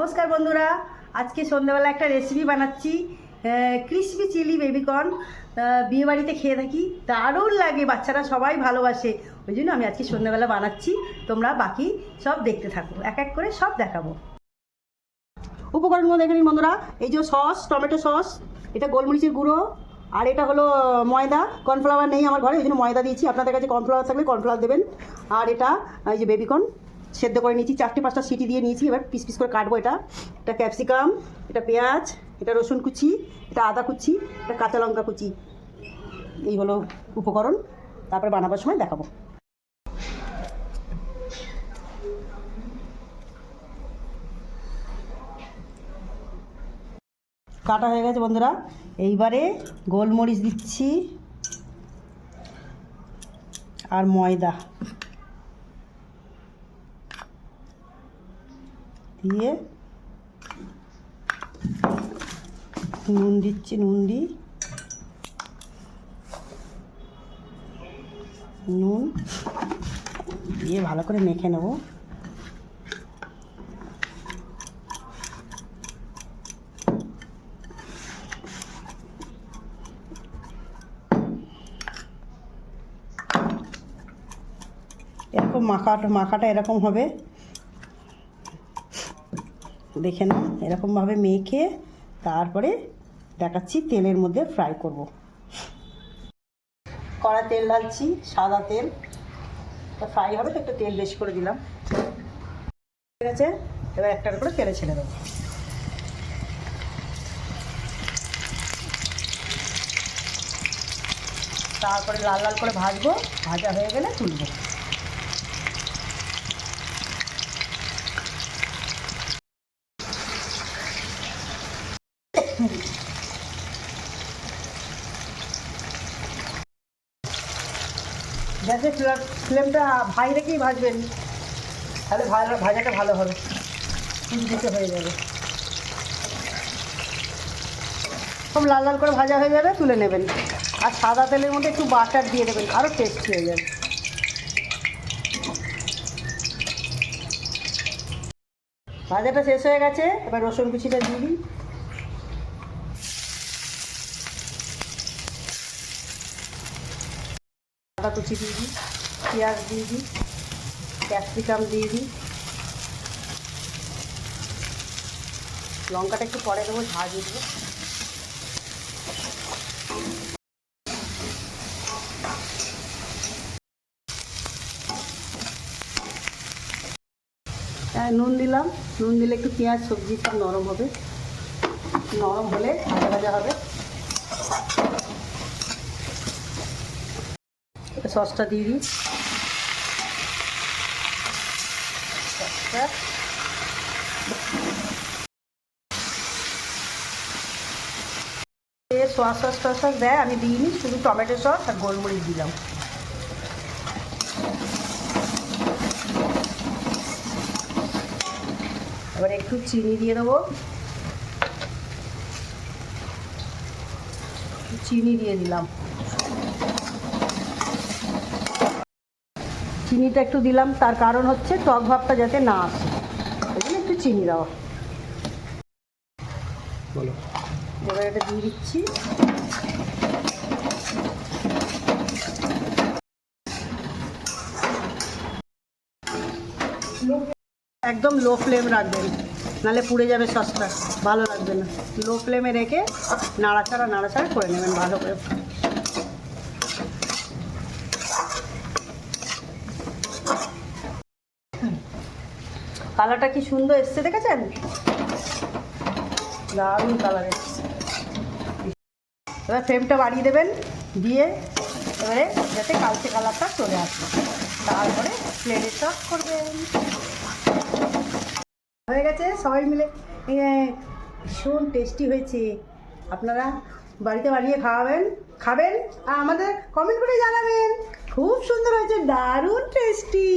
নমস্কার বন্ধুরা, আজকে সন্ধ্যাবেলা একটা রেসিপি বানাচ্ছি ক্রিসপি চিলি বেবিকর্ন বিয়ে বাড়িতে খেয়ে থাকি, দারুণ লাগে, বাচ্চারা সবাই ভালোবাসে, ওই জন্য আমি আজকে সন্ধ্যাবেলা বানাচ্ছি, তোমরা বাকি সব দেখতে থাকো, এক এক করে সব দেখাবো। উপকরণগুলো দেখে নিন বন্ধুরা, এই যে সস, টমেটো সস, এটা গোলমরিচের গুঁড়ো, আর এটা হলো ময়দা কর্নফ্লাওয়ার নেই আমার ঘরে, ওই জন্য ময়দা দিয়েছি, আপনাদের কাছে কর্নফ্লাওয়ার থাকলে কর্নফ্লাওয়ার দেবেন, আর এটা, এই যে বেবিকর্ন সেদ্ধ করে নিয়েছি, চারটে পাঁচটা সিটি দিয়ে নিয়েছি, এবার পিস পিস করে কাটবো এটা। এটা ক্যাপসিকাম, এটা পেঁয়াজ, এটা রসুন কুচি, এটা আদা কুচি, এটা কাঁচা লঙ্কা কুচি। এই হলো উপকরণ, তারপরে বানাবার সময় দেখাবো। কাটা হয়ে গেছে বন্ধুরা, এইবারে গোলমরিচ দিচ্ছি আর ময়দা। দিয়ে নুন দিচ্ছি, নুন দিই। নুন দিয়ে ভালো করে মেখে নেব। এরকম মাখাটা মাখাটা এরকম হবে। দেখে নাও, এরকমভাবে মেখে তারপরে দেখাচ্ছি তেলের মধ্যে ফ্রাই করব। কড়া তেল ঢালছি, সাদা তেল। ফ্রাই হবে, তো একটু তেল বেশি করে দিলাম। ঠিক আছে এবার একটা করে তেলে ছেড়ে দেবো। তারপরে লাল লাল করে ভাজবো, ভাজা হয়ে গেলে তুলবো। গ্যাসের ফ্লেমটা হাই রেখেই ভাজবেন। তাহলে ভাজা ভাজাটা ভালো হবে। দিতে হয়ে যাবে। সব লাল লাল করে ভাজা হয়ে যাবে, তুলে নেবেন। আর সাদা তেলের মধ্যে একটু বাটার দিয়ে দেবেন আরও টেস্টি হয়ে যাবে। ভাজাটা শেষ হয়ে গেছে, এবার রসুন কুচিটা দিয়ে আদা কুচি দিয়ে দিই, পেঁয়াজ দিয়ে দিই, ক্যাপসিকাম দিয়ে দিই। লঙ্কাটা একটু পরে দেবো ঝাঁজ উঠবে হ্যাঁ নুন দিলাম। নুন দিলে একটু পেঁয়াজ, সবজি সব নরম হবে। নরম হলে ভাজা ভাজা হবে। সসটা দিয়ে দিই। সসটা। সস সস টস দেয়, আমি দিইনি, শুধু টমেটো সস আর গোলমরিচ দিলাম। এবার একটু চিনি দিয়ে দেবো। চিনি দিয়ে দিলাম। চিনিটা একটু দিলাম তার কারণ হচ্ছে টক ভাবটা যাতে না আসে। ওই জন্য একটু চিনি দেওয়া এবার এটা দিয়ে দিচ্ছি। একদম লো ফ্লেম রাখবেন নাহলে পুড়ে যাবে সসটা ভালো লাগবে না। লো ফ্লেমে রেখে নাড়াচাড়া নাড়াচাড়া করে নেবেন ভালো করে। কালারটা কি সুন্দর এসছে দেখেছেন? দারুণ কালার এসছে। এবার ফ্রেমটা বাড়িয়ে দেবেন, দিয়ে এবারে যাতে কালচে কালারটা চলে আসে। তারপরে প্লেটে সার্ভ করবেন। হয়ে গেছে, সবাই মিলে ভীষণ টেস্টি হয়েছে। আপনারা বাড়িতে বানিয়ে খাওয়াবেন, খাবেন, আর আমাদের কমেন্ট করে জানাবেন। খুব সুন্দর হয়েছে, দারুণ টেস্টি